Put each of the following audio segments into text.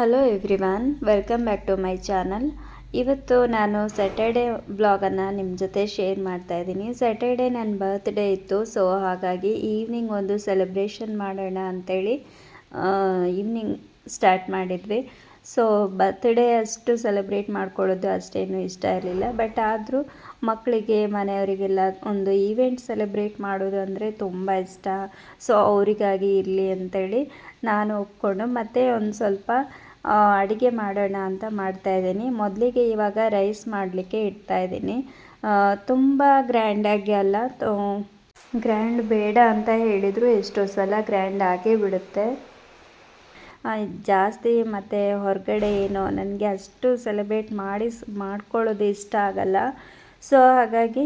Hello everyone welcome back to my channel ಇವತ್ತು ನಾನು Saturday ಬ್ಲಾಗನ್ನು ನಿಮ್ಮ ಜೊತೆ ಶೇರ್ ಮಾಡ್ತಾ ಇದ್ದೀನಿ. ಸ್ಯಾಟರ್ಡೇ ನನ್ನ ಬರ್ತ್ಡೇ ಇತ್ತು ಸೊ ಹಾಗಾಗಿ ಈವ್ನಿಂಗ್ ಒಂದು ಸೆಲೆಬ್ರೇಷನ್ ಮಾಡೋಣ ಅಂಥೇಳಿ ಈವ್ನಿಂಗ್ ಸ್ಟಾರ್ಟ್ ಮಾಡಿದ್ವಿ. ಸೊ ಬರ್ತ್ಡೇ ಅಷ್ಟು ಸೆಲೆಬ್ರೇಟ್ ಮಾಡ್ಕೊಳ್ಳೋದು ಅಷ್ಟೇನು ಇಷ್ಟ ಇರಲಿಲ್ಲ. ಬಟ್ ಆದರೂ ಮಕ್ಕಳಿಗೆ ಮನೆಯವರಿಗೆಲ್ಲ ಒಂದು ಈವೆಂಟ್ ಸೆಲೆಬ್ರೇಟ್ ಮಾಡೋದು ಅಂದರೆ ತುಂಬ ಇಷ್ಟ. ಸೊ ಅವರಿಗಾಗಿ ಇರಲಿ ಅಂತೇಳಿ ನಾನು ಒಪ್ಕೊಂಡು ಮತ್ತೆ ಒಂದು ಸ್ವಲ್ಪ ಅಡುಗೆ ಮಾಡೋಣ ಅಂತ ಮಾಡ್ತಾಯಿದ್ದೀನಿ ಮೊದಲಿಗೆ ಇವಾಗ ರೈಸ್ ಮಾಡಲಿಕ್ಕೆ ಇಡ್ತಾಯಿದ್ದೀನಿ ತುಂಬ ಗ್ರ್ಯಾಂಡಾಗಿ ಅಲ್ಲ ಗ್ರ್ಯಾಂಡ್ ಬೇಡ ಅಂತ ಹೇಳಿದರು ಎಷ್ಟೋ ಸಲ ಗ್ರ್ಯಾಂಡ್ ಆಗೇ ಬಿಡುತ್ತೆ. ಜಾಸ್ತಿ ಮತ್ತು ಹೊರಗಡೆ ಏನೋ, ನನಗೆ ಅಷ್ಟು ಸೆಲೆಬ್ರೇಟ್ ಮಾಡಿ ಮಾಡ್ಕೊಳ್ಳೋದು ಇಷ್ಟ ಆಗಲ್ಲ. ಸೊ ಹಾಗಾಗಿ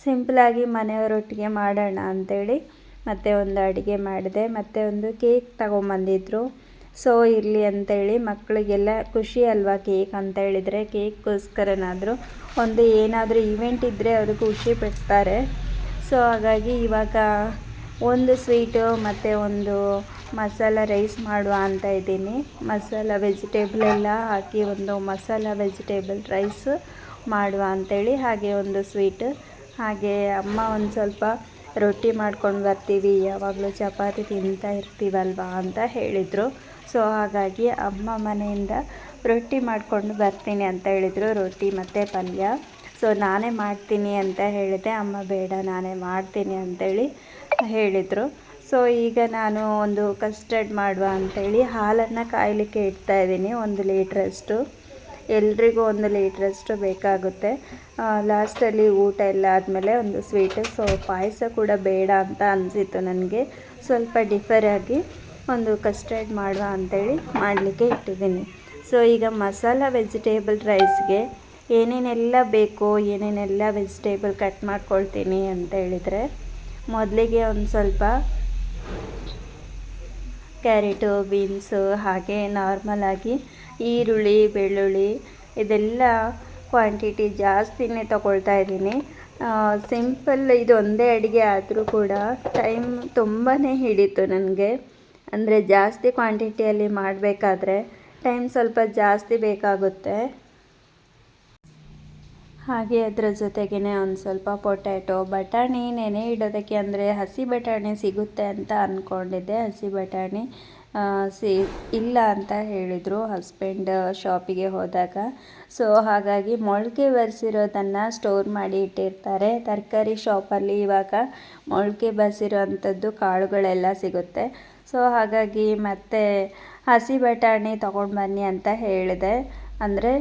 ಸಿಂಪಲಾಗಿ ಮನೆಯವರೊಟ್ಟಿಗೆ ಮಾಡೋಣ ಅಂಥೇಳಿ ಮತ್ತೆ ಒಂದು ಅಡುಗೆ ಮಾಡಿದೆ. ಮತ್ತು ಒಂದು ಕೇಕ್ ತಗೊಂಬಂದಿದ್ರು. ಸೊ, ಇರಲಿ ಅಂತೇಳಿ ಮಕ್ಕಳಿಗೆಲ್ಲ ಖುಷಿ ಅಲ್ವಾ ಕೇಕ್ ಅಂತ ಹೇಳಿದರೆ ಕೇಕ್ಗೋಸ್ಕರನಾದರೂ ಒಂದು ಏನಾದರೂ ಈವೆಂಟ್ ಇದ್ದರೆ ಅವರು ಖುಷಿ ಪಡ್ತಾರೆ. ಸೊ, ಹಾಗಾಗಿ ಇವಾಗ ಒಂದು ಸ್ವೀಟು ಮತ್ತು ಒಂದು ಮಸಾಲ ರೈಸ್ ಮಾಡುವ ಅಂತ ಇದ್ದೀನಿ. ಮಸಾಲ, ವೆಜಿಟೇಬಲ್ ಎಲ್ಲ ಹಾಕಿ ಒಂದು ಮಸಾಲ, ವೆಜಿಟೇಬಲ್ ರೈಸ್ ಮಾಡುವ ಅಂಥೇಳಿ ಹಾಗೆ ಒಂದು ಸ್ವೀಟ್. ಹಾಗೆ ಅಮ್ಮ ಒಂದು ಸ್ವಲ್ಪ ರೊಟ್ಟಿ ಮಾಡ್ಕೊಂಡು ಬರ್ತೀವಿ. ಯಾವಾಗಲೂ ಚಪಾತಿ ತಿಂತಾ ಇರ್ತೀವಲ್ವಾ ಅಂತ ಹೇಳಿದರು. ಸೊ ಹಾಗಾಗಿ ಅಮ್ಮ ಮನೆಯಿಂದ ರೊಟ್ಟಿ ಮಾಡಿಕೊಂಡು ಬರ್ತೀನಿ ಅಂತ ಹೇಳಿದರು. ರೊಟ್ಟಿ ಮತ್ತು ಪಲ್ಯ. ಸೊ ನಾನೇ ಮಾಡ್ತೀನಿ ಅಂತ ಹೇಳಿದೆ. ಅಮ್ಮ ಬೇಡ, ನಾನೇ ಮಾಡ್ತೀನಿ ಅಂತೇಳಿ ಹೇಳಿದರು. ಸೊ ಈಗ ನಾನು ಒಂದು ಕಸ್ಟರ್ಡ್ ಮಾಡುವ ಅಂಥೇಳಿ ಹಾಲನ್ನು ಕಾಯಲಿಕ್ಕೆ ಇಡ್ತಾ ಇದ್ದೀನಿ. ಒಂದು ಲೀಟ್ರಷ್ಟು. ಎಲ್ರಿಗೂ ಒಂದು ಲೀಟ್ರಷ್ಟು ಬೇಕಾಗುತ್ತೆ. ಲಾಸ್ಟಲ್ಲಿ ಊಟ ಎಲ್ಲ ಆದಮೇಲೆ ಒಂದು ಸ್ವೀಟು. ಸೊ ಪಾಯಸ ಕೂಡ ಬೇಡ ಅಂತ ಅನಿಸಿತ್ತು ನನಗೆ. ಸ್ವಲ್ಪ ಡಿಫರಾಗಿ ಒಂದು ಕಸ್ಟರ್ಡ್ ಮಾಡುವ ಅಂಥೇಳಿ ಮಾಡಲಿಕ್ಕೆ ಇಟ್ಟಿದ್ದೀನಿ. ಸೊ ಈಗ ಮಸಾಲ ವೆಜಿಟೇಬಲ್ ರೈಸ್ಗೆ ಏನೇನೆಲ್ಲ ಬೇಕೋ ಏನೇನೆಲ್ಲ ವೆಜಿಟೇಬಲ್ ಕಟ್ ಮಾಡ್ಕೊಳ್ತೀನಿ ಅಂತ ಹೇಳಿದರೆ, ಮೊದಲಿಗೆ ಒಂದು ಸ್ವಲ್ಪ ಕ್ಯಾರೆಟು ಬೀನ್ಸು ಹಾಗೆ ನಾರ್ಮಲಾಗಿ ಈರುಳ್ಳಿ, ಬೆಳ್ಳುಳ್ಳಿ ಇದೆಲ್ಲ ಕ್ವಾಂಟಿಟಿ ಜಾಸ್ತಿನೇ ತಗೊಳ್ತಾ ಇದ್ದೀನಿ. ಸಿಂಪಲ್ ಇದು ಒಂದೇ ಅಡುಗೆ ಆದರೂ ಕೂಡ ಟೈಮ್ ತುಂಬಾ ಹಿಡಿತು ನನಗೆ. ಅಂದರೆ ಜಾಸ್ತಿ ಕ್ವಾಂಟಿಟಿಯಲ್ಲಿ ಮಾಡಬೇಕಾದ್ರೆ ಟೈಮ್ ಸ್ವಲ್ಪ ಜಾಸ್ತಿ ಬೇಕಾಗುತ್ತೆ. ಹಾಗೆ ಅದರ ಜೊತೆಗೇ ಒಂದು ಸ್ವಲ್ಪ ಪೊಟ್ಯಾಟೊ, ಬಟಾಣಿ, ನೆನೆ ಇಡೋದಕ್ಕೆ ಅಂದರೆ ಹಸಿ ಬಟಾಣಿ ಸಿಗುತ್ತೆ ಅಂತ ಅಂದ್ಕೊಂಡಿದ್ದೆ ಹಸಿ ಬಟಾಣಿ ಸಿ, ಇಲ್ಲ ಅಂತ ಹೇಳಿದರು ಹಸ್ಬೆಂಡ್ ಶಾಪಿಗೆ ಹೋದಾಗ. ಸೊ, ಹಾಗಾಗಿ ಮೊಳಕೆ ಬರೆಸಿರೋದನ್ನು ಸ್ಟೋರ್ ಮಾಡಿ ಇಟ್ಟಿರ್ತಾರೆ. ತರಕಾರಿ ಶಾಪಲ್ಲಿ ಇವಾಗ ಮೊಳಕೆ ಬರೆಸಿರೋ ಅಂಥದ್ದು ಕಾಳುಗಳೆಲ್ಲ ಸಿಗುತ್ತೆ. ಸೊ ಹಾಗಾಗಿ ಮತ್ತೆ ಹಸಿ ಬಟಾಣಿ ತೊಗೊಂಡು ಬನ್ನಿ ಅಂತ ಹೇಳಿದೆ. ಅಂದರೆ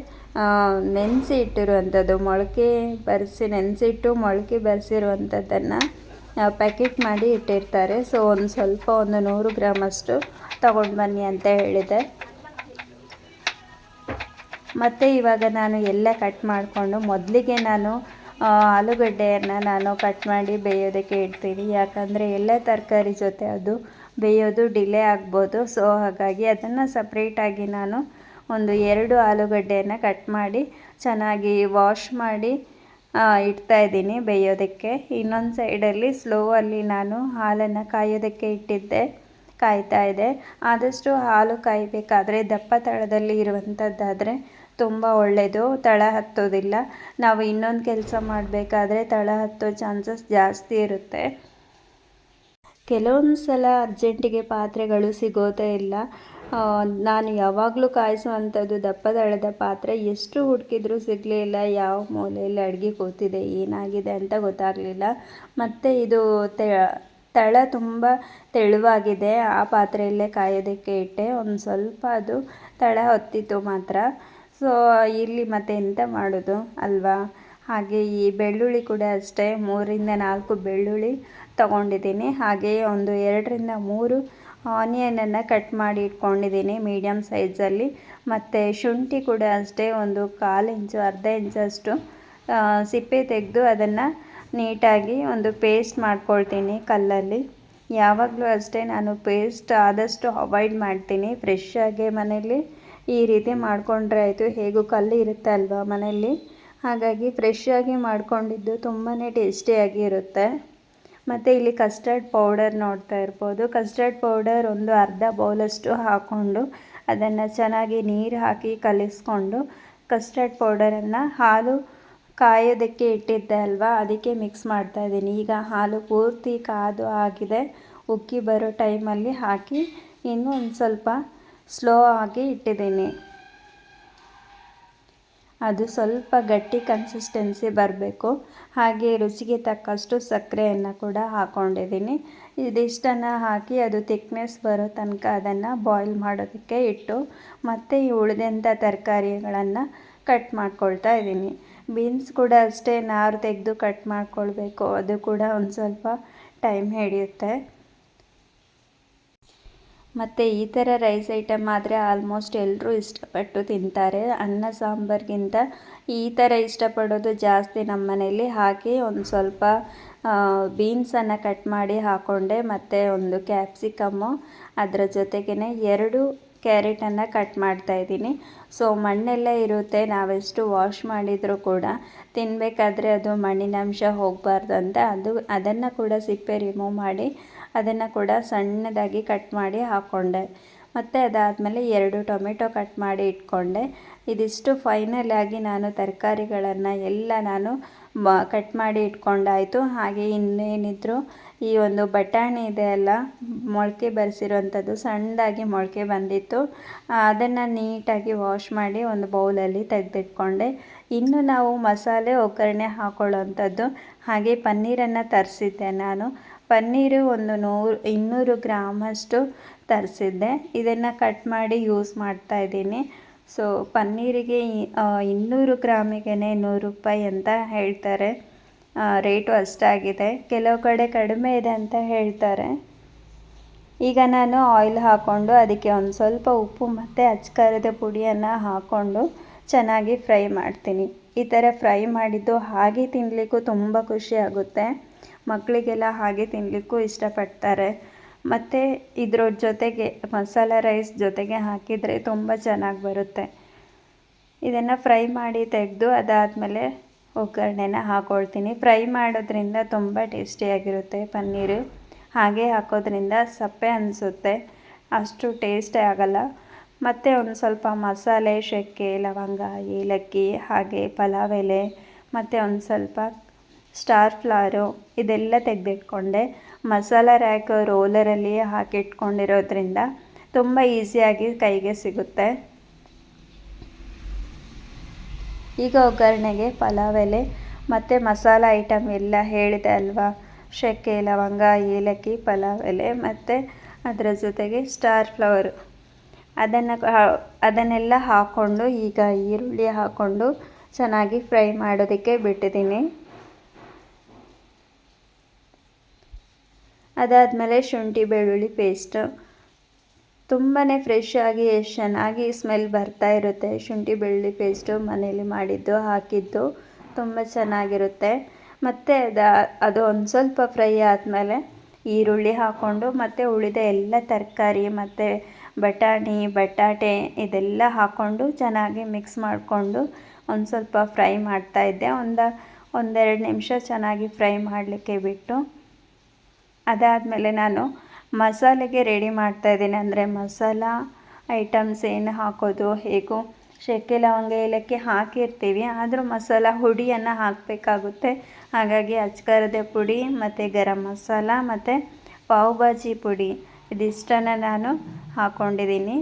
ನೆನೆಸಿ ಇಟ್ಟಿರುವಂಥದ್ದು ಮೊಳಕೆ ಬರೆಸಿ, ನೆನೆಸಿಟ್ಟು ಮೊಳಕೆ ಬರೆಸಿರುವಂಥದ್ದನ್ನು ಪ್ಯಾಕೆಟ್ ಮಾಡಿ ಇಟ್ಟಿರ್ತಾರೆ. ಸೊ, ಒಂದು ಸ್ವಲ್ಪ ಒಂದು ನೂರು ಗ್ರಾಮಷ್ಟು ತಗೊಂಡು ಬನ್ನಿ ಅಂತ ಹೇಳಿದೆ. ಮತ್ತು ಇವಾಗ ನಾನು ಎಲ್ಲ ಕಟ್ ಮಾಡಿಕೊಂಡು ಮೊದಲಿಗೆ ನಾನು ಆಲೂಗಡ್ಡೆಯನ್ನು ನಾನು ಕಟ್ ಮಾಡಿ ಬೇಯೋದಕ್ಕೆ ಇಡ್ತೀನಿ. ಯಾಕಂದರೆ, ಎಲ್ಲ ತರಕಾರಿ ಜೊತೆ ಅದು ಬೇಯೋದು ಡಿಲೇ ಆಗ್ಬೋದು. ಸೊ ಹಾಗಾಗಿ ಅದನ್ನು ಸಪ್ರೇಟಾಗಿ ನಾನು ಒಂದು ಎರಡು ಆಲೂಗಡ್ಡೆಯನ್ನು ಕಟ್ ಮಾಡಿ, ಚೆನ್ನಾಗಿ ವಾಶ್ ಮಾಡಿ ಇಡ್ತಾ ಇದ್ದೀನಿ ಬೇಯೋದಕ್ಕೆ. ಇನ್ನೊಂದು ಸೈಡಲ್ಲಿ ಸ್ಲೋವಲ್ಲಿ ನಾನು ಹಾಲನ್ನು ಕಾಯೋದಕ್ಕೆ ಇಟ್ಟಿದ್ದೆ, ಕಾಯ್ತಾ ಇದೆ ಆದಷ್ಟು ಹಾಲು ಕಾಯಬೇಕಾದ್ರೆ ದಪ್ಪ ತಳದಲ್ಲಿ ಇರುವಂಥದ್ದಾದರೆ ತುಂಬ ಒಳ್ಳೆಯದು ತಳ ಹತ್ತೋದಿಲ್ಲ. ನಾವು ಇನ್ನೊಂದು ಕೆಲಸ ಮಾಡಬೇಕಾದ್ರೆ ತಳ ಹತ್ತೋ ಚಾನ್ಸಸ್ ಜಾಸ್ತಿ ಇರುತ್ತೆ. ಕೆಲವೊಂದು ಸಲ ಅರ್ಜೆಂಟಿಗೆ ಪಾತ್ರೆಗಳು ಸಿಗೋದೇ ಇಲ್ಲ. ನಾನು ಯಾವಾಗಲೂ ಕಾಯಿಸುವಂಥದ್ದು ದಪ್ಪದಳದ ಪಾತ್ರೆ. ಎಷ್ಟು ಹುಡುಕಿದ್ರೂ ಸಿಗಲಿಲ್ಲ ಯಾವ ಮೂಲೆಯಲ್ಲಿ ಅಡುಗೆ ಕೂತಿದೆ, ಏನಾಗಿದೆ ಅಂತ ಗೊತ್ತಾಗಲಿಲ್ಲ. ಮತ್ತು ಇದು ತಳ ತುಂಬ ತೆಳುವಾಗಿದೆ. ಆ ಪಾತ್ರೆಯಲ್ಲೇ ಕಾಯೋದಕ್ಕೆ ಇಟ್ಟೆ. ಒಂದು ಸ್ವಲ್ಪ ಅದು ತಳ ಹೊತ್ತಿತ್ತು ಮಾತ್ರ. ಸೊ ಇಲ್ಲಿ ಮತ್ತೆ ಎಂತ ಮಾಡೋದು ಅಲ್ವಾ? ಹಾಗೆ ಈ ಬೆಳ್ಳುಳ್ಳಿ ಕೂಡ ಅಷ್ಟೇ. ಮೂರಿಂದ ನಾಲ್ಕು ಬೆಳ್ಳುಳ್ಳಿ. ತಗೊಂಡಿದ್ದೀನಿ. ಹಾಗೆ ಒಂದು ಎರಡರಿಂದ ಮೂರು ಆನಿಯನನ್ನು ಕಟ್ ಮಾಡಿ ಇಟ್ಕೊಂಡಿದ್ದೀನಿ ಮೀಡಿಯಮ್ ಸೈಜಲ್ಲಿ. ಮತ್ತು ಶುಂಠಿ ಕೂಡ ಅಷ್ಟೇ, ಒಂದು ಕಾಲು ಇಂಚು, ಅರ್ಧ ಇಂಚಷ್ಟು ಸಿಪ್ಪೆ ತೆಗೆದು ಅದನ್ನು ನೀಟಾಗಿ ಒಂದು ಪೇಸ್ಟ್ ಮಾಡ್ಕೊಳ್ತೀನಿ ಕಲ್ಲಲ್ಲಿ. ಯಾವಾಗಲೂ ಅಷ್ಟೇ ನಾನು ಪೇಸ್ಟ್ ಆದಷ್ಟು ಅವಾಯ್ಡ್ ಮಾಡ್ತೀನಿ. ಫ್ರೆಶ್ ಆಗಿ ಮನೆಯಲ್ಲಿ ಈ ರೀತಿ ಮಾಡಿಕೊಂಡ್ರೆ ಆಯಿತು, ಹೇಗೂ ಕಲ್ಲು ಇರುತ್ತೆ ಅಲ್ವಾ ಮನೆಯಲ್ಲಿ. ಹಾಗಾಗಿ ಫ್ರೆಶ್ ಆಗಿ ಮಾಡ್ಕೊಂಡಿದ್ದು ತುಂಬಾ ಟೇಸ್ಟಿಯಾಗಿ ಇರುತ್ತೆ. ಮತ್ತು ಇಲ್ಲಿ ಕಸ್ಟರ್ಡ್ ಪೌಡರ್ ನೋಡ್ತಾ ಇರ್ಬೋದು. ಕಸ್ಟರ್ಡ್ ಪೌಡರ್ ಒಂದು ಅರ್ಧ ಬೌಲಷ್ಟು ಹಾಕ್ಕೊಂಡು ಅದನ್ನು ಚೆನ್ನಾಗಿ ನೀರು ಹಾಕಿ ಕಲಿಸ್ಕೊಂಡು ಕಸ್ಟರ್ಡ್ ಪೌಡರನ್ನು ಹಾಲು ಕಾಯೋದಕ್ಕೆ ಇಟ್ಟಿದ್ದೆ ಅಲ್ವಾ? ಅದಕ್ಕೆ ಮಿಕ್ಸ್ ಮಾಡ್ತಾ ಇದ್ದೀನಿ. ಈಗ ಹಾಲು ಪೂರ್ತಿ ಕಾದು ಆಗಿದೆ. ಉಕ್ಕಿ ಬರೋ ಟೈಮಲ್ಲಿ ಹಾಕಿ ಇನ್ನೂ ಒಂದು ಸ್ವಲ್ಪ ಸ್ಲೋ ಆಗಿ ಇಟ್ಟಿದ್ದೀನಿ. ಅದು ಸ್ವಲ್ಪ ಗಟ್ಟಿ ಕನ್ಸಿಸ್ಟೆನ್ಸಿ ಬರಬೇಕು. ಹಾಗೆ ರುಚಿಗೆ ತಕ್ಕಷ್ಟು ಸಕ್ಕರೆಯನ್ನು ಕೂಡ ಹಾಕ್ಕೊಂಡಿದ್ದೀನಿ ಇದಿಷ್ಟನ್ನು ಹಾಕಿ ಅದು ತಿಕ್ನೆಸ್ ಬರೋ ತನಕ ಅದನ್ನು ಬಾಯ್ಲ್ ಮಾಡೋದಕ್ಕೆ ಇಟ್ಟು, ಮತ್ತು ಈ ಉಳಿದಂಥ ತರಕಾರಿಗಳನ್ನು ಕಟ್ ಮಾಡ್ಕೊಳ್ತಾ ಇದ್ದೀನಿ. ಬೀನ್ಸ್ ಕೂಡ ಅಷ್ಟೇ ನಾರು ತೆಗೆದು ಕಟ್ ಮಾಡ್ಕೊಳ್ಬೇಕು. ಅದು ಕೂಡ ಒಂದು ಸ್ವಲ್ಪ ಟೈಮ್ ಹಿಡಿಯುತ್ತೆ. ಮತ್ತು ಈ ಥರ ರೈಸ್ ಐಟಮ್ ಆದರೆ ಆಲ್ಮೋಸ್ಟ್ ಎಲ್ಲರೂ ಇಷ್ಟಪಟ್ಟು ತಿಂತಾರೆ. ಅನ್ನ, ಸಾಂಬಾರಿಗಿಂತ ಈ ಥರ ಇಷ್ಟಪಡೋದು ಜಾಸ್ತಿ ನಮ್ಮ ಮನೇಲಿ. ಹಾಕಿ ಒಂದು ಸ್ವಲ್ಪ ಬೀನ್ಸನ್ನು ಕಟ್ ಮಾಡಿ ಹಾಕ್ಕೊಂಡೆ ಮತ್ತು ಒಂದು ಕ್ಯಾಪ್ಸಿಕಮ್ಮು ಅದರ ಜೊತೆಗೇ ಎರಡು ಕ್ಯಾರೆಟನ್ನು ಕಟ್ ಮಾಡ್ತಾ ಇದ್ದೀನಿ. ಸೊ ಮಣ್ಣೆಲ್ಲ ಇರುತ್ತೆ. ನಾವೆಷ್ಟು ವಾಶ್ ಮಾಡಿದರೂ ಕೂಡ ತಿನ್ನಬೇಕಾದ್ರೆ ಅದು ಮಣ್ಣಿನಂಶ ಹೋಗಬಾರ್ದು ಅಂತ. ಅದು, ಅದನ್ನು ಕೂಡ ಸಿಪ್ಪೆ ರಿಮೂವ್ ಮಾಡಿ ಅದನ್ನು ಕೂಡ ಸಣ್ಣದಾಗಿ ಕಟ್ ಮಾಡಿ ಹಾಕ್ಕೊಂಡೆ ಮತ್ತು ಅದಾದಮೇಲೆ ಎರಡು ಟೊಮೆಟೊ ಕಟ್ ಮಾಡಿ ಇಟ್ಕೊಂಡೆ. ಇದಿಷ್ಟು ಫೈನಲ್ ಆಗಿ ನಾನು ತರಕಾರಿಗಳನ್ನು ಎಲ್ಲ ನಾನು ಕಟ್ ಮಾಡಿ ಇಟ್ಕೊಂಡಾಯಿತು. ಹಾಗೆ ಇನ್ನೇನಿದ್ರು ಈ ಒಂದು ಬಟಾಣಿ ಇದೆ ಅಲ್ಲ, ಮೊಳಕೆ ಬರೆಸಿರುವಂಥದ್ದು ಸಣ್ಣದಾಗಿ ಮೊಳಕೆ ಬಂದಿತ್ತು. ಅದನ್ನು ನೀಟಾಗಿ ವಾಶ್ ಮಾಡಿ ಒಂದು ಬೌಲಲ್ಲಿ ತೆಗೆದಿಟ್ಕೊಂಡೆ. ಇನ್ನು ನಾವು ಮಸಾಲೆ ಒಗ್ಗರಣೆ ಹಾಕೊಳ್ಳೋವಂಥದ್ದು ಹಾಗೆ ಪನ್ನೀರನ್ನು ತರಿಸಿದ್ದೆ ನಾನು. ಪನ್ನೀರು ಒಂದು ನೂರು, ಇನ್ನೂರು ಗ್ರಾಮಷ್ಟು ತರಿಸಿದ್ದೆ. ಇದನ್ನು ಕಟ್ ಮಾಡಿ ಯೂಸ್ ಮಾಡ್ತಾ ಇದ್ದೀನಿ. ಸೊ ಪನ್ನೀರಿಗೆ ಇನ್ನೂರು ಗ್ರಾಮಿಗೆ ನೂರು ರೂಪಾಯಿ ಅಂತ ಹೇಳ್ತಾರೆ. ರೇಟು ಅಷ್ಟಾಗಿದೆ ಕೆಲವು ಕಡೆ ಕಡಿಮೆ ಇದೆ ಅಂತ ಹೇಳ್ತಾರೆ. ಈಗ ನಾನು ಆಯಿಲ್ ಹಾಕ್ಕೊಂಡು ಅದಕ್ಕೆ ಒಂದು ಸ್ವಲ್ಪ ಉಪ್ಪು ಮತ್ತು ಅಚ್ಕಾರದ ಪುಡಿಯನ್ನು ಹಾಕ್ಕೊಂಡು ಚೆನ್ನಾಗಿ ಫ್ರೈ ಮಾಡ್ತೀನಿ. ಈ ಥರ ಫ್ರೈ ಮಾಡಿದ್ದು ಹಾಗೆ ತಿನ್ನಲಿಕ್ಕೂ ತುಂಬ ಖುಷಿ ಆಗುತ್ತೆ. ಮಕ್ಕಳಿಗೆಲ್ಲ ಹಾಗೆ ತಿನ್ನಲಿಕ್ಕೂ ಇಷ್ಟಪಡ್ತಾರೆ. ಮತ್ತು ಇದ್ರ ಜೊತೆಗೆ ಮಸಾಲೆ ರೈಸ್ ಜೊತೆಗೆ ಹಾಕಿದರೆ ತುಂಬ ಚೆನ್ನಾಗಿ ಬರುತ್ತೆ. ಇದನ್ನು ಫ್ರೈ ಮಾಡಿ ತೆಗೆದು ಅದಾದಮೇಲೆ ಒಗ್ಗರಣೆನ ಹಾಕ್ಕೊಳ್ತೀನಿ ಫ್ರೈ ಮಾಡೋದ್ರಿಂದ ತುಂಬ ಟೇಸ್ಟಿಯಾಗಿರುತ್ತೆ ಪನ್ನೀರು. ಹಾಗೆ ಹಾಕೋದ್ರಿಂದ ಸಪ್ಪೆ ಅನಿಸುತ್ತೆ. ಅಷ್ಟು ಟೇಸ್ಟೇ ಆಗಲ್ಲ. ಮತ್ತು ಒಂದು ಸ್ವಲ್ಪ ಮಸಾಲೆ ಶೆಕ್ಕೆ ಲವಂಗ, ಏಲಕ್ಕಿ, ಹಾಗೆ ಪಲಾವ್ ಎಲೆ, ಮತ್ತು ಒಂದು ಸ್ವಲ್ಪ ಸ್ಟಾರ್ ಫ್ಲವರು ಇದೆಲ್ಲ ತೆಗೆದಿಟ್ಕೊಂಡೆ. ಮಸಾಲ ರ್ಯಾಕ್ ರೋಲರಲ್ಲಿ ಹಾಕಿಟ್ಕೊಂಡಿರೋದ್ರಿಂದ ತುಂಬ ಈಸಿಯಾಗಿ ಕೈಗೆ ಸಿಗುತ್ತೆ. ಈಗ ಒಗ್ಗರಣೆಗೆ ಪಲಾವ್ ಎಲೆ ಮತ್ತು ಮಸಾಲ ಐಟಮ್ ಎಲ್ಲ ಹೇಳಿದೆ ಅಲ್ವಾ? ಶೆಕ್ಕೆ ಲವಂಗ, ಏಲಕ್ಕಿ, ಪಲಾವ್ ಎಲೆ ಮತ್ತು ಅದರ ಜೊತೆಗೆ ಸ್ಟಾರ್ ಫ್ಲವರು. ಅದನ್ನು ಅದನ್ನೆಲ್ಲ ಹಾಕ್ಕೊಂಡು ಈಗ ಈರುಳ್ಳಿ ಹಾಕ್ಕೊಂಡು ಚೆನ್ನಾಗಿ ಫ್ರೈ ಮಾಡೋದಕ್ಕೆ ಬಿಟ್ಟಿದ್ದೀನಿ. ಅದಾದಮೇಲೆ ಶುಂಠಿ, ಬೆಳ್ಳುಳ್ಳಿ ಪೇಸ್ಟು ತುಂಬಾ ಫ್ರೆಶ್ ಆಗಿ ಎಷ್ಟು ಚೆನ್ನಾಗಿ ಸ್ಮೆಲ್ ಬರ್ತಾ ಇರುತ್ತೆ. ಶುಂಠಿ, ಬೆಳ್ಳುಳ್ಳಿ ಪೇಸ್ಟು ಮನೇಲಿ ಮಾಡಿದ್ದು, ಹಾಕಿದ್ದು ತುಂಬ ಚೆನ್ನಾಗಿರುತ್ತೆ. ಮತ್ತು ಅದು ಅದು ಒಂದು ಸ್ವಲ್ಪ ಫ್ರೈ ಆದಮೇಲೆ ಈರುಳ್ಳಿ ಹಾಕ್ಕೊಂಡು ಮತ್ತು ಉಳಿದ ಎಲ್ಲ ತರಕಾರಿ ಮತ್ತು ಬಟಾಣಿ, ಬಟಾಟೆ ಇದೆಲ್ಲ ಹಾಕ್ಕೊಂಡು ಚೆನ್ನಾಗಿ ಮಿಕ್ಸ್ ಮಾಡಿಕೊಂಡು ಒಂದು ಸ್ವಲ್ಪ ಫ್ರೈ ಮಾಡ್ತಾಯಿದ್ದೆ ಒಂದು, ಒಂದೆರಡು ನಿಮಿಷ ಚೆನ್ನಾಗಿ ಫ್ರೈ ಮಾಡಲಿಕ್ಕೆ ಬಿಟ್ಟು ಅದಾದಮೇಲೆ ನಾನು ಮಸಾಲೆಗೆ ರೆಡಿ ಮಾಡ್ತಾ ಇದ್ದೀನಿ. ಅಂದರೆ ಮಸಾಲ ಐಟಮ್ಸ್ ಏನು ಹಾಕೋದು, ಹೇಗೂ ಶೆಕ್ಕೆ ಲವಂಗ ಏಲಕ್ಕಿ ಹಾಕಿರ್ತೀವಿ. ಆದರೂ ಮಸಾಲ ಹುಡಿಯನ್ನು ಹಾಕಬೇಕಾಗುತ್ತೆ. ಹಾಗಾಗಿ ಅಚ್ಕಾರದ ಪುಡಿ, ಮತ್ತು ಗರಂ ಮಸಾಲ, ಮತ್ತು ಪಾವ್ ಭಾಜಿ ಪುಡಿ ಇದಿಷ್ಟನ್ನು ನಾನು ಹಾಕ್ಕೊಂಡಿದ್ದೀನಿ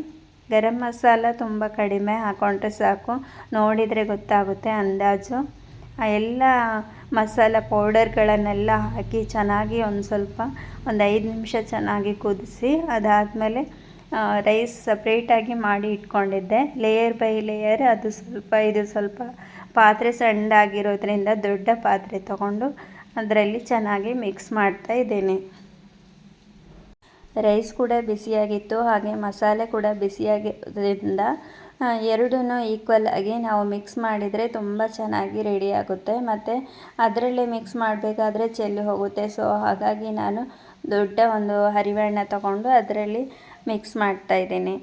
ಗರಂ ಮಸಾಲ ತುಂಬ ಕಡಿಮೆ ಹಾಕ್ಕೊಂಡ್ರೆ ಸಾಕು. ನೋಡಿದರೆ ಗೊತ್ತಾಗುತ್ತೆ ಅಂದಾಜು. ಎಲ್ಲ ಮಸಾಲ ಪೌಡರ್ಗಳನ್ನೆಲ್ಲ ಹಾಕಿ ಚೆನ್ನಾಗಿ ಒಂದು ಸ್ವಲ್ಪ ಒಂದು ಐದು ನಿಮಿಷ ಚೆನ್ನಾಗಿ ಕುದಿಸಿ ಅದಾದಮೇಲೆ ರೈಸ್ ಸಪ್ರೇಟಾಗಿ ಮಾಡಿ ಇಟ್ಕೊಂಡಿದ್ದೆ. ಲೇಯರ್ ಬೈ ಲೇಯರ್ ಅದು ಸ್ವಲ್ಪ, ಇದು ಸ್ವಲ್ಪ ಪಾತ್ರೆ ಸಣ್ಣದಾಗಿರೋದ್ರಿಂದ ದೊಡ್ಡ ಪಾತ್ರೆ ತಗೊಂಡು ಅದರಲ್ಲಿ ಚೆನ್ನಾಗಿ ಮಿಕ್ಸ್ ಮಾಡ್ತಾ ಇದ್ದೇನೆ. ರೈಸ್ ಕೂಡ ಬಿಸಿಯಾಗಿತ್ತು, ಹಾಗೆ ಮಸಾಲೆ ಕೂಡ ಬಿಸಿಯಾಗಿರೋದ್ರಿಂದ ಎರಡೂ ಈಕ್ವಲ್ ಆಗಿ ನಾವು ಮಿಕ್ಸ್ ಮಾಡಿದರೆ ತುಂಬ ಚೆನ್ನಾಗಿ ರೆಡಿ ಆಗುತ್ತೆ. ಮತ್ತು ಅದರಲ್ಲೇ ಮಿಕ್ಸ್ ಮಾಡಬೇಕಾದ್ರೆ ಚೆಲ್ಲಿ ಹೋಗುತ್ತೆ. ಸೊ ಹಾಗಾಗಿ ನಾನು ದೊಡ್ಡ ಒಂದು ಹರಿವೆಣ್ಣೆ ತಗೊಂಡು ಅದರಲ್ಲಿ ಮಿಕ್ಸ್ ಮಾಡ್ತಾಯಿದ್ದೀನಿ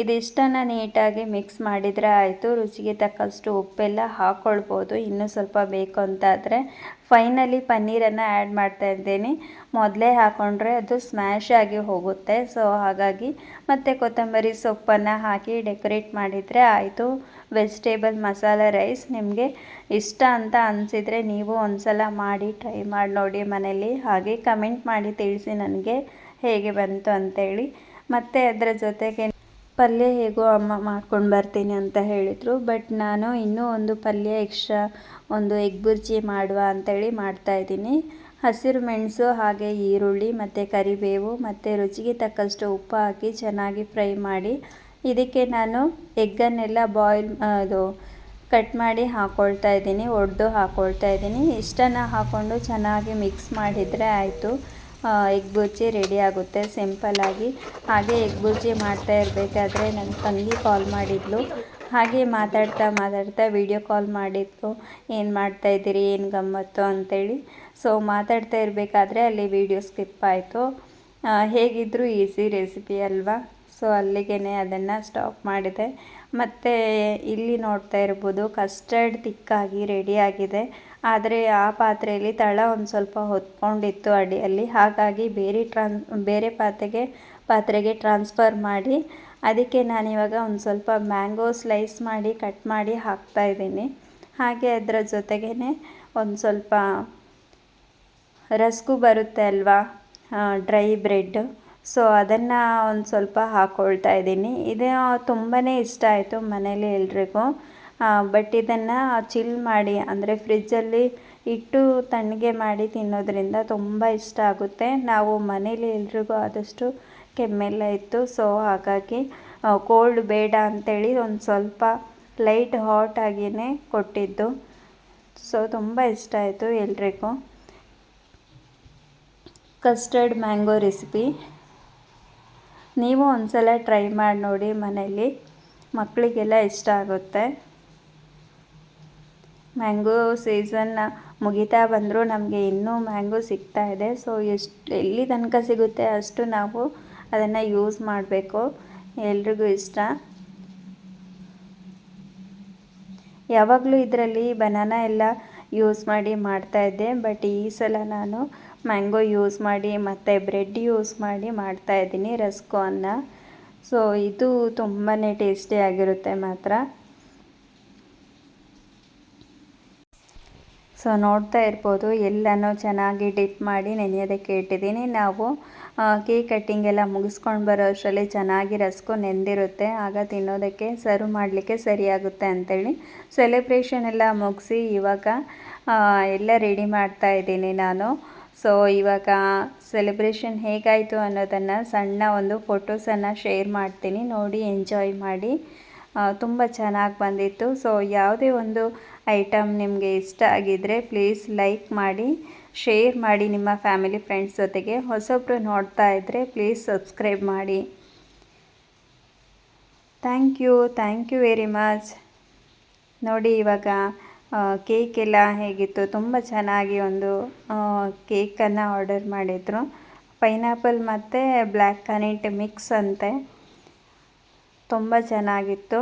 ಇದಿಷ್ಟನ್ನು ನೀಟಾಗಿ ಮಿಕ್ಸ್ ಮಾಡಿದರೆ ಆಯಿತು. ರುಚಿಗೆ ತಕ್ಕಷ್ಟು ಉಪ್ಪೆಲ್ಲ ಹಾಕ್ಕೊಳ್ಬೋದು ಇನ್ನೂ ಸ್ವಲ್ಪ ಬೇಕು ಅಂತಾದರೆ ಫೈನಲಿ ಪನ್ನೀರನ್ನು ಆ್ಯಡ್ ಮಾಡ್ತಾ ಇದ್ದೀನಿ. ಮೊದಲೇ ಹಾಕ್ಕೊಂಡ್ರೆ ಅದು ಸ್ಮ್ಯಾಶ್ ಆಗಿ ಹೋಗುತ್ತೆ. ಸೊ ಹಾಗಾಗಿ ಮತ್ತು ಕೊತ್ತಂಬರಿ ಸೊಪ್ಪನ್ನು ಹಾಕಿ ಡೆಕೋರೇಟ್ ಮಾಡಿದರೆ ಆಯಿತು. ವೆಜಿಟೇಬಲ್ ಮಸಾಲ ರೈಸ್ ನಿಮಗೆ ಇಷ್ಟ ಅಂತ ಅನಿಸಿದರೆ ನೀವು ಒಂದ್ಸಲ ಮಾಡಿ ಟ್ರೈ ಮಾಡಿ ನೋಡಿ ಮನೇಲಿ. ಹಾಗೆ ಕಮೆಂಟ್ ಮಾಡಿ ತಿಳಿಸಿ ನನಗೆ ಹೇಗೆ ಬಂತು ಅಂತೇಳಿ. ಮತ್ತು ಅದರ ಜೊತೆಗೆ ಪಲ್ಯ ಹೇಗೋ ಅಮ್ಮ ಮಾಡ್ಕೊಂಡು ಬರ್ತೀನಿ ಅಂತ ಹೇಳಿದರು. ಬಟ್ ನಾನು ಇನ್ನೂ ಒಂದು ಪಲ್ಯ ಎಕ್ಸ್ಟ್ರಾ ಒಂದು ಎಗ್ ಬುರ್ಜಿ ಮಾಡುವ ಅಂತೇಳಿ ಮಾಡ್ತಾಯಿದ್ದೀನಿ ಹಸಿರು ಮೆಣಸು ಹಾಗೆ ಈರುಳ್ಳಿ ಮತ್ತು ಕರಿಬೇವು ಮತ್ತು ರುಚಿಗೆ ತಕ್ಕಷ್ಟು ಉಪ್ಪು ಹಾಕಿ ಚೆನ್ನಾಗಿ ಫ್ರೈ ಮಾಡಿ ಇದಕ್ಕೆ ನಾನು ಎಗ್ಗನ್ನೆಲ್ಲ ಬಾಯ್ಲ್ ಅದು ಕಟ್ ಮಾಡಿ ಹಾಕ್ಕೊಳ್ತಾ ಇದ್ದೀನಿ, ಒಡೆದು ಹಾಕ್ಕೊಳ್ತಾ ಇದ್ದೀನಿ. ಇಷ್ಟನ್ನು ಹಾಕ್ಕೊಂಡು ಚೆನ್ನಾಗಿ ಮಿಕ್ಸ್ ಮಾಡಿದರೆ ಆಯಿತು. ಎಗ್ ಬುರ್ಜಿ ರೆಡಿ ಆಗುತ್ತೆ. ಸಿಂಪಲ್ಲಾಗಿ ಹಾಗೆ ಎಗ್ ಬುರ್ಜಿ ಮಾಡ್ತಾ ಇರಬೇಕಾದ್ರೆ ನನ್ನ ತಂಗಿ ಕಾಲ್ ಮಾಡಿದ್ಲು. ಹಾಗೆ ಮಾತಾಡ್ತಾ ಮಾತಾಡ್ತಾ ವಿಡಿಯೋ ಕಾಲ್ ಮಾಡಿದ್ಲು. ಏನು ಮಾಡ್ತಾಯಿದ್ದೀರಿ ಏನು ಗಮ್ಮತ್ತು ಅಂತೇಳಿ. ಸೊ ಮಾತಾಡ್ತಾ ಇರಬೇಕಾದ್ರೆ ಅಲ್ಲಿ ವಿಡಿಯೋ ಸ್ಕಿಪ್ ಆಯಿತು. ಹೇಗಿದ್ದರೂ ಈಸಿ ರೆಸಿಪಿ ಅಲ್ವಾ? ಸೊ ಅಲ್ಲಿಗೆ ಅದನ್ನು ಸ್ಟಾಪ್ ಮಾಡಿದೆ. ಮತ್ತು ಇಲ್ಲಿ ನೋಡ್ತಾ ಇರ್ಬೋದು ಕಸ್ಟರ್ಡ್ ತಿಕ್ಕಾಗಿ ರೆಡಿಯಾಗಿದೆ ಆದರೆ ಆ ಪಾತ್ರೆಯಲ್ಲಿ ತಳ ಒಂದು ಸ್ವಲ್ಪ ಹೊತ್ಕೊಂಡಿತ್ತು ಅಡಿಯಲ್ಲಿ. ಹಾಗಾಗಿ ಬೇರೆ ಟ್ರಾನ್, ಬೇರೆ ಪಾತ್ರೆಗೆ ಪಾತ್ರೆಗೆ ಟ್ರಾನ್ಸ್ಫರ್ ಮಾಡಿ, ಅದಕ್ಕೆ ನಾನಿವಾಗ ಒಂದು ಸ್ವಲ್ಪ ಮ್ಯಾಂಗೋ ಸ್ಲೈಸ್ ಮಾಡಿ ಕಟ್ ಮಾಡಿ ಹಾಕ್ತಾ ಇದ್ದೀನಿ. ಹಾಗೆ ಅದರ ಜೊತೆಗೇ ಒಂದು ಸ್ವಲ್ಪ ರಸ್ಕು ಬರುತ್ತೆ ಅಲ್ವಾ? ಡ್ರೈ ಬ್ರೆಡ್ ಸೊ ಅದನ್ನು ಒಂದು ಸ್ವಲ್ಪ ಹಾಕ್ಕೊಳ್ತಾ ಇದ್ದೀನಿ. ಇದು ತುಂಬಾ ಇಷ್ಟ ಆಯಿತು ಮನೇಲಿ ಎಲ್ರಿಗೂ. ಬಟ್ ಇದನ್ನು ಚಿಲ್ ಮಾಡಿ, ಅಂದರೆ ಫ್ರಿಜ್ಜಲ್ಲಿ ಇಟ್ಟು ತಣ್ಣಗೆ ಮಾಡಿ ತಿನ್ನೋದ್ರಿಂದ ತುಂಬ ಇಷ್ಟ ಆಗುತ್ತೆ. ನಾವು ಮನೇಲಿ ಎಲ್ರಿಗೂ ಆದಷ್ಟು ಕೆಮ್ಮೆಲ್ಲ ಇತ್ತು ಸೊ ಹಾಗಾಗಿ ಕೋಲ್ಡ್ ಬೇಡ ಅಂಥೇಳಿ ಒಂದು ಸ್ವಲ್ಪ ಲೈಟ್ ಹಾಟ್ ಆಗಿಯೇ ಕೊಟ್ಟಿದ್ದು. ಸೊ ತುಂಬ ಇಷ್ಟ ಆಯಿತು ಎಲ್ರಿಗೂ. ಕಸ್ಟರ್ಡ್ ಮ್ಯಾಂಗೋ ರೆಸಿಪಿ ನೀವು ಒಂದು ಸಲ ಟ್ರೈ ಮಾಡಿ ನೋಡಿ ಮನೇಲಿ. ಮಕ್ಕಳಿಗೆಲ್ಲ ಇಷ್ಟ ಆಗುತ್ತೆ. ಮ್ಯಾಂಗೋ ಸೀಸನ್ ಮುಗಿತಾ ಬಂದರೂ ನಮಗೆ ಇನ್ನೂ ಮ್ಯಾಂಗೋ ಸಿಗ್ತಾ ಇದೆ. ಸೊ ಎಷ್ಟು, ಎಲ್ಲಿ ತನಕ ಸಿಗುತ್ತೆ ಅಷ್ಟು ನಾವು ಅದನ್ನು ಯೂಸ್ ಮಾಡಬೇಕು. ಎಲ್ರಿಗೂ ಇಷ್ಟ. ಯಾವಾಗಲೂ ಇದರಲ್ಲಿ ಬನಾನ ಎಲ್ಲ ಯೂಸ್ ಮಾಡಿ ಮಾಡ್ತಾಯಿದ್ದೆ ಬಟ್ ಈ ಸಲ ನಾನು ಮ್ಯಾಂಗೋ ಯೂಸ್ ಮಾಡಿ, ಮತ್ತು ಬ್ರೆಡ್ ಯೂಸ್ ಮಾಡಿ ಮಾಡ್ತಾಯಿದ್ದೀನಿ ರಸ್ಕೋ ಅನ್ನ. ಸೊ ಇದು ತುಂಬಾ ಟೇಸ್ಟಿಯಾಗಿರುತ್ತೆ ಮಾತ್ರ. ಸೊ ನೋಡ್ತಾ ಇರ್ಬೋದು, ಎಲ್ಲನೂ ಚೆನ್ನಾಗಿ ಡಿಪ್ ಮಾಡಿ ನೆನೆಯೋದಕ್ಕೆ ಇಟ್ಟಿದ್ದೀನಿ. ನಾವು ಕೇಕ್ ಕಟ್ಟಿಂಗ್ ಎಲ್ಲ ಮುಗಿಸ್ಕೊಂಡು ಬರೋ ಅಷ್ಟರಲ್ಲಿ ಚೆನ್ನಾಗಿ ರಸ್ಕು ನೆಂದಿರುತ್ತೆ. ಆಗ ತಿನ್ನೋದಕ್ಕೆ ಸರ್ವ್ ಮಾಡಲಿಕ್ಕೆ ಸರಿಯಾಗುತ್ತೆ ಅಂಥೇಳಿ ಸೆಲೆಬ್ರೇಷನ್ ಎಲ್ಲ ಮುಗಿಸಿ ಇವಾಗ ಎಲ್ಲ ರೆಡಿ ಮಾಡ್ತಾ ಇದ್ದೀನಿ ನಾನು. ಸೊ ಇವಾಗ ಸೆಲೆಬ್ರೇಷನ್ ಹೇಗಾಯಿತು ಅನ್ನೋದನ್ನು ಸಣ್ಣ ಒಂದು ಫೋಟೋಸನ್ನು ಶೇರ್ ಮಾಡ್ತೀನಿ. ನೋಡಿ ಎಂಜಾಯ್ ಮಾಡಿ. ತುಂಬ ಚೆನ್ನಾಗಿ ಬಂದಿತ್ತು. ಸೊ ಯಾವುದೇ ಒಂದು ಐಟಮ್ ನಿಮಗೆ ಇಷ್ಟ ಆಗಿದ್ದರೆ ಪ್ಲೀಸ್ ಲೈಕ್ ಮಾಡಿ ಶೇರ್ ಮಾಡಿ ನಿಮ್ಮ ಫ್ಯಾಮಿಲಿ ಫ್ರೆಂಡ್ಸ್ ಜೊತೆಗೆ. ಹೊಸೊಬ್ಬರು ನೋಡ್ತಾ ಇದ್ದರೆ ಪ್ಲೀಸ್ ಸಬ್ಸ್ಕ್ರೈಬ್ ಮಾಡಿ. Thank you thank you very much ನೋಡಿ ಇವಾಗ ಕೇಕ್ ಎಲ್ಲ ಹೇಗಿತ್ತು? ತುಂಬ ಚೆನ್ನಾಗಿ ಒಂದು ಕೇಕನ್ನು ಆರ್ಡರ್ ಮಾಡಿದರು. ಪೈನಾಪಲ್ ಮತ್ತು ಬ್ಲ್ಯಾಕ್ ಕನೆಂಟ್ ಮಿಕ್ಸ್ ಅಂತೆ. ತುಂಬ ಚೆನ್ನಾಗಿತ್ತು.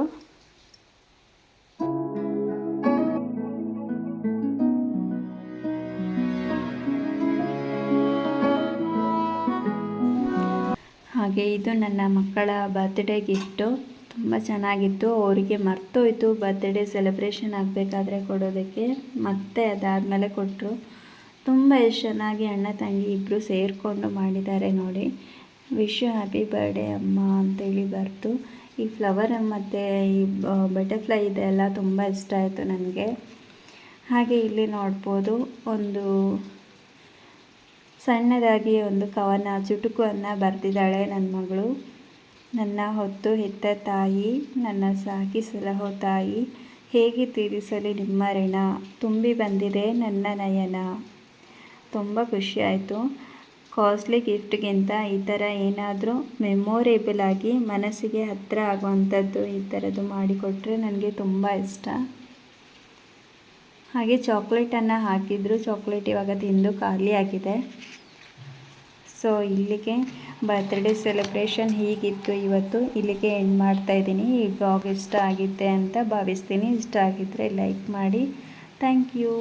ಹಾಗೆ ಇದು ನನ್ನ ಮಕ್ಕಳ ಬರ್ತ್ಡೇ ಗಿಫ್ಟು ತುಂಬ ಚೆನ್ನಾಗಿತ್ತು. ಅವರಿಗೆ ಮರ್ತೋಯ್ತು. ಬರ್ತ್ಡೇ ಸೆಲೆಬ್ರೇಷನ್ ಆಗಬೇಕಾದ್ರೆ ಕೊಡೋದಕ್ಕೆ. ಮತ್ತೆ ಅದಾದಮೇಲೆ ಕೊಟ್ಟರು ತುಂಬ ಎಷ್ಟು ಚೆನ್ನಾಗಿ ಅಣ್ಣ ತಂಗಿ ಇಬ್ಬರು ಸೇರಿಕೊಂಡು ಮಾಡಿದ್ದಾರೆ ನೋಡಿ. ವಿಶ್ ಯು ಹ್ಯಾಪಿ ಬರ್ಡೇ ಅಮ್ಮ ಅಂತೇಳಿ ಬರ್ತು. ಈ ಫ್ಲವರ್ ಮತ್ತು ಈ ಬಟರ್ಫ್ಲೈ ಇದೆಲ್ಲ ತುಂಬ ಇಷ್ಟ ಆಯಿತು ನನಗೆ. ಹಾಗೆ ಇಲ್ಲಿ ನೋಡ್ಬೋದು ಒಂದು ಸಣ್ಣದಾಗಿ ಒಂದು ಕವನ, ಚುಟುಕುವನ್ನು ಬರೆದಿದ್ದಾಳೆ ನನ್ನ ಮಗಳು. ನನ್ನ ಹೊತ್ತು ಹೆತ್ತ ತಾಯಿ, ನನ್ನ ಸಾಕಿ ಸಲಹೋ ತಾಯಿ, ಹೇಗೆ ತೀರಿಸಲಿ ನಿಮ್ಮ ಋಣ? ತುಂಬಿ ಬಂದಿದೆ ನನ್ನ ನಯನ. ತುಂಬ ಖುಷಿಯಾಯಿತು ಕಾಸ್ಟ್ಲಿ ಗಿಫ್ಟ್ಗಿಂತ ಈ ಥರ ಏನಾದರೂ ಮೆಮೊರೇಬಲ್ ಆಗಿ ಮನಸ್ಸಿಗೆ ಹತ್ತಿರ ಆಗುವಂಥದ್ದು ಈ ಥರದ್ದು ಮಾಡಿಕೊಟ್ರೆ ನನಗೆ ತುಂಬ ಇಷ್ಟ. ಹಾಗೆ ಚಾಕ್ಲೇಟನ್ನು ಹಾಕಿದ್ರು. ಚಾಕ್ಲೇಟ್ ಇವಾಗ ತಿಂದು ಖಾಲಿ ಆಗಿದೆ ಸೊ, ಇಲ್ಲಿಗೆ ಬರ್ತ್ಡೇ ಸೆಲೆಬ್ರೇಷನ್ ಹೀಗಿತ್ತು ಇವತ್ತು. ಇಲ್ಲಿಗೆ ಎಂಡ್ ಮಾಡ್ತಾ ಇದ್ದೀನಿ. ಈ ಬ್ಲಾಗ್ ಇಷ್ಟ ಆಗಿದೆ ಅಂತ ಭಾವಿಸ್ತೀನಿ. ಇಷ್ಟ ಆಗಿದ್ದರೆ ಲೈಕ್ ಮಾಡಿ. Thank you.